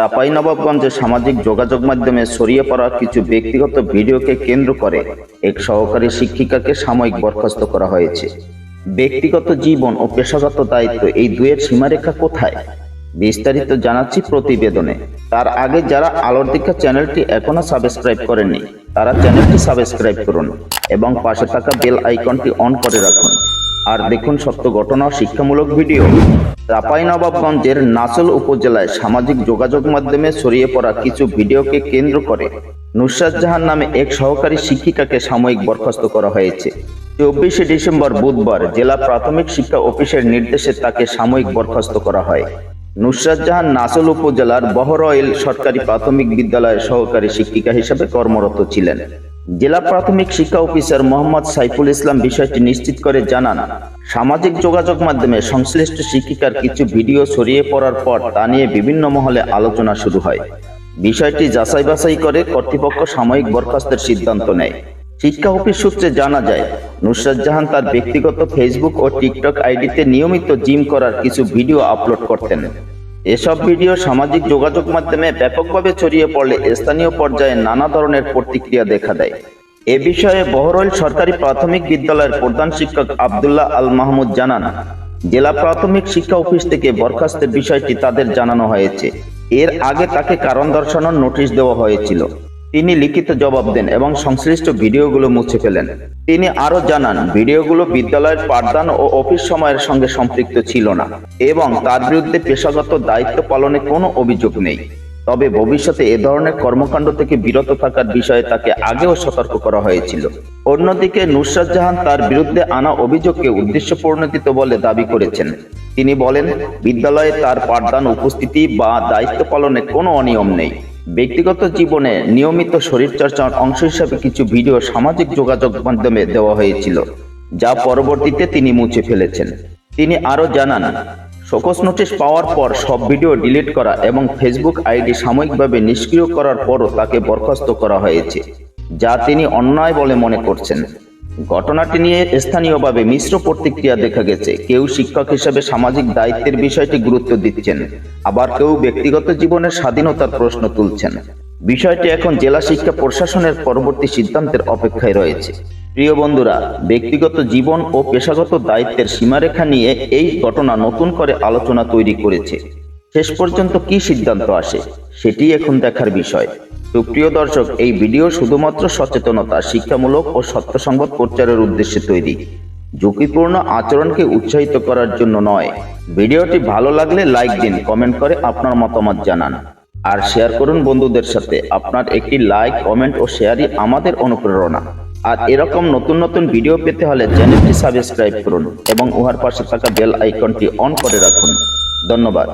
চাঁপাইনবাবগঞ্জে সামাজিক যোগাযোগ মাধ্যমে ছড়িয়ে পড়া কিছু ব্যক্তিগত ভিডিওকে কেন্দ্র করে এক সহকারী শিক্ষিকাকে সাময়িক বরখাস্ত করা হয়েছে। ব্যক্তিগত জীবন ও পেশাগত দায়িত্ব এই দুয়ের সীমারেখা কোথায়? বিস্তারিত জানাচ্ছি প্রতিবেদনে। তার আগে যারা আলোর দীক্ষা চ্যানেলটি এখনও সাবস্ক্রাইব করেননি, তারা চ্যানেলটি সাবস্ক্রাইব করুন এবং পাশে থাকা বেল আইকনটি অন করে রাখুন। আর দেখুন সত্য ঘটনা, শিক্ষামূলক ভিডিও। চাঁপাইনবাবগঞ্জের নাচল উপজেলায় সামাজিক যোগাযোগ মাধ্যমে ছড়িয়ে পড়া কিছু ভিডিওকে কেন্দ্র করে নুসরাত জাহান নামে এক সহকারী শিক্ষিকাকে সাময়িক বরখাস্ত করা হয়েছে। চব্বিশে ডিসেম্বর বুধবার জেলা প্রাথমিক শিক্ষা অফিসের নির্দেশে তাকে সাময়িক বরখাস্ত করা হয়। নুসরাত জাহান নাচল উপজেলার বহরয়েল সরকারি প্রাথমিক বিদ্যালয়ের সহকারী শিক্ষিকা হিসেবে কর্মরত ছিলেন। জেলা প্রাথমিক শিক্ষা অফিসার মোহাম্মদ সাইফুল ইসলাম বিষয়টি নিশ্চিত করে জানান, সামাজিক যোগাযোগ মাধ্যমে সংশ্লিষ্ট শিক্ষিকার কিছু ভিডিও ছড়িয়ে পড়ার পর তা নিয়ে বিভিন্ন মহলে আলোচনা শুরু হয়। বিষয়টি যাচাই বাছাই করে কর্তৃপক্ষ সাময়িক বরখাস্তের সিদ্ধান্ত নেয়। শিক্ষা অফিস সূত্রে জানা যায়, নুসরাত জাহান তার ব্যক্তিগত ফেসবুক ও টিকটক আইডিতে নিয়মিত জিম করার কিছু ভিডিও আপলোড করতেন। এসব ভিডিও সামাজিক যোগাযোগ মাধ্যমে ব্যাপকভাবে ছড়িয়ে পড়লে স্থানীয় পর্যায়ে নানা ধরনের প্রতিক্রিয়া দেখা দেয়। এ বিষয়ে বহরল সরকারি প্রাথমিক বিদ্যালয়ের প্রধান শিক্ষক আবদুল্লাহ আল মাহমুদ জানান, জেলা প্রাথমিক শিক্ষা অফিস থেকে বরখাস্তের বিষয়টি তাদের জানানো হয়েছে। এর আগে তাকে কারণ দর্শানোর নোটিশ দেওয়া হয়েছিল। তিনি লিখিত জবাব দেন এবং সংশ্লিষ্ট ভিডিওগুলো মুছে ফেলেন। তিনি আরও জানান, ভিডিওগুলো বিদ্যালয়ের পাঠদান ও অফিস সময়ের সঙ্গে সম্পৃক্ত ছিল না এবং তার বিরুদ্ধে পেশাগত দায়িত্ব পালনে কোনো অভিযোগ নেই। তবে ভবিষ্যতে এ ধরনের কর্মকাণ্ড থেকে বিরত থাকার বিষয়ে তাকে আগেও সতর্ক করা হয়েছিল। অন্যদিকে নুসরাত জাহান তার বিরুদ্ধে আনা অভিযোগকে উদ্দেশ্য পরিণতিত বলে দাবি করেছেন। তিনি বলেন, বিদ্যালয়ে তার পাঠদান উপস্থিতি বা দায়িত্ব পালনে কোনো অনিয়ম নেই। ব্যক্তিগত জীবনে নিয়মিত শরীরচর্চার অংশ হিসাবে কিছু ভিডিও সামাজিক যোগাযোগ মাধ্যমে দেওয়া হয়েছিল, যা পরবর্তীতে তিনি মুছে ফেলেছেন। তিনি আরও জানান শোকস নোটিশ পাওয়ার পর সব ভিডিও ডিলিট করা এবং ফেসবুক আইডি সাময়িকভাবে নিষ্ক্রিয় করার পরও তাকে বরখাস্ত করা হয়েছে, যা তিনি অন্যায় বলে মনে করছেন। ঘটনাটি নিয়ে স্থানীয়ভাবে মিশ্র প্রতিক্রিয়া দেখা গেছে। কেউ শিক্ষক হিসেবে সামাজিক দায়িত্বের বিষয়টি গুরুত্ব দিচ্ছেন, আবার কেউ ব্যক্তিগত জীবনের স্বাধীনতার প্রশ্ন তুলছেন। বিষয়টি এখন জেলা শিক্ষা প্রশাসনের পরবর্তী সিদ্ধান্তের অপেক্ষায় রয়েছে। প্রিয় বন্ধুরা, ব্যক্তিগত জীবন ও পেশাগত দায়িত্বের সীমারেখা নিয়ে এই ঘটনা নতুন করে আলোচনা তৈরি করেছে। শেষ পর্যন্ত কি সিদ্ধান্ত আসে, সেটি এখন দেখার বিষয়। সুপ্রিয় দর্শক, এই ভিডিও শুধুমাত্র সচেতনতা, শিক্ষামূলক ও সত্য সংবাদ প্রচারের উদ্দেশ্যে তৈরি। ঝুঁকিপূর্ণ আচরণকে উৎসাহিত করার জন্য নয়। ভিডিওটি ভালো লাগলে লাইক দিন, কমেন্ট করে আপনার মতামত জানান। আর শেয়ার করুন বন্ধুদের সাথে, আপনার একটি লাইক, কমেন্ট ও শেয়ারই আমাদের অনুপ্রেরণা। আর এরকম নতুন নতুন ভিডিও পেতে হলে চ্যানেলটি সাবস্ক্রাইব করুন এবং উহার পাশে থাকা বেল আইকনটি অন করে রাখুন। ধন্যবাদ।